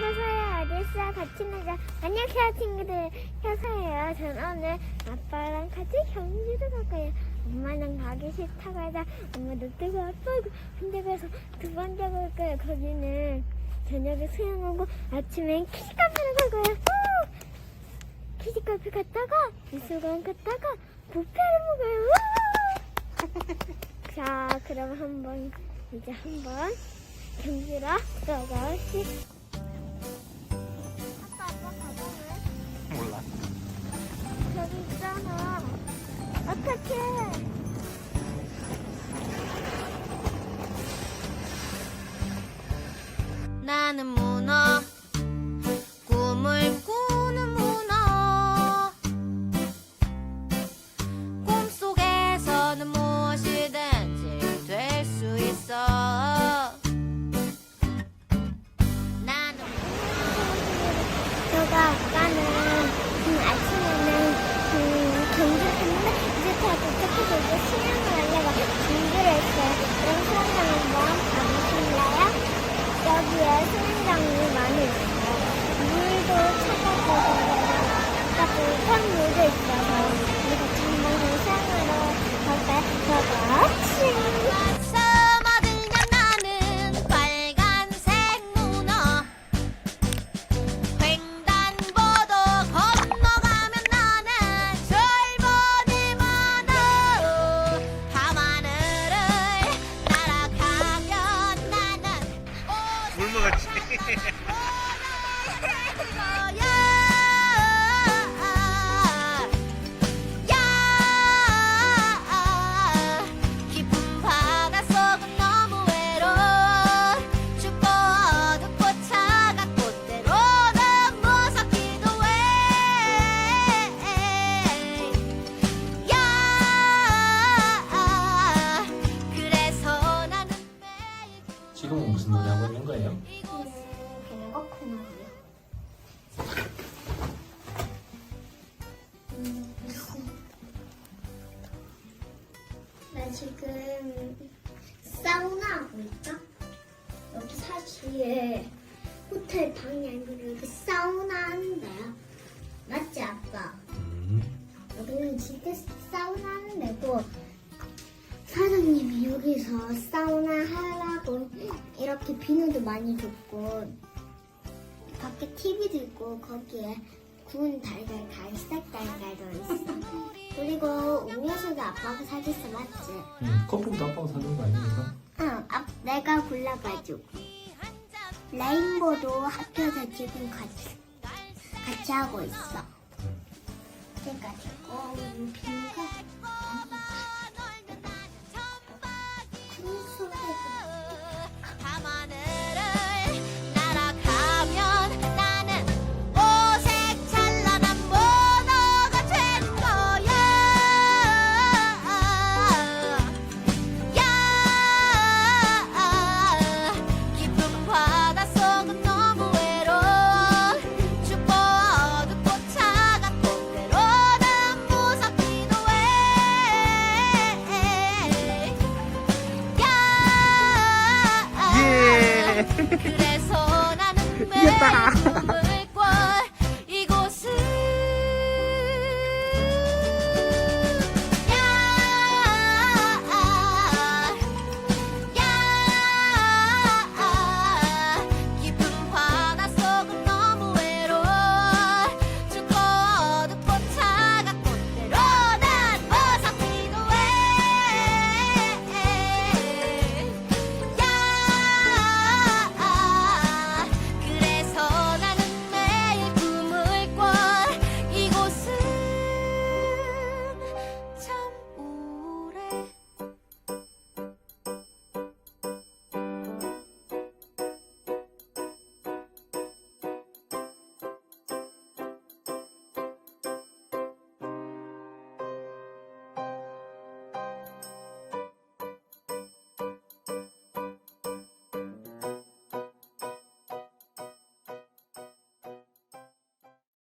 효서야 어딨어 같이 놀자. 안녕하세요 친구들. 효서예요. 전 오늘 아빠랑 같이 경주를 갈 거예요. 엄마는 가기 싫다고 해서 엄마 늑대가 아빠고 근데 가서 두 번째 갈 거예요. 거기는 저녁에 수영하고 아침엔 키즈카페를 갈 거예요. 우! 키즈카페 갔다가 미술관 갔다가 뷔페를 먹어요. 우! 자 그럼 한번 이제 한번 경주로 들어가시 있잖아. 어떡해. 나는 문어 배가 코너요. 나 지금 사우나 하고 있다. 여기 사실 호텔 방이 아니고 여기 사우나 하는데요. 맞지 아빠? 음. 여기는 진짜 사우나 하는 데고 사장님이 여기서 사우나 하라고 이렇게 비누도 많이 줬고 밖에 TV도 있고 거기에 구운 달걀, 갈색 달걀도 있어. 그리고 음료수도 아빠가 사줬어, 맞지? 음, 커피도 아빠가 사준 거 아닙니까? 응, 아, 내가 골라가지고. 레인보도 학교에서 지금 같이, 같이 하고 있어. 그래가지고 이 비누가 见吧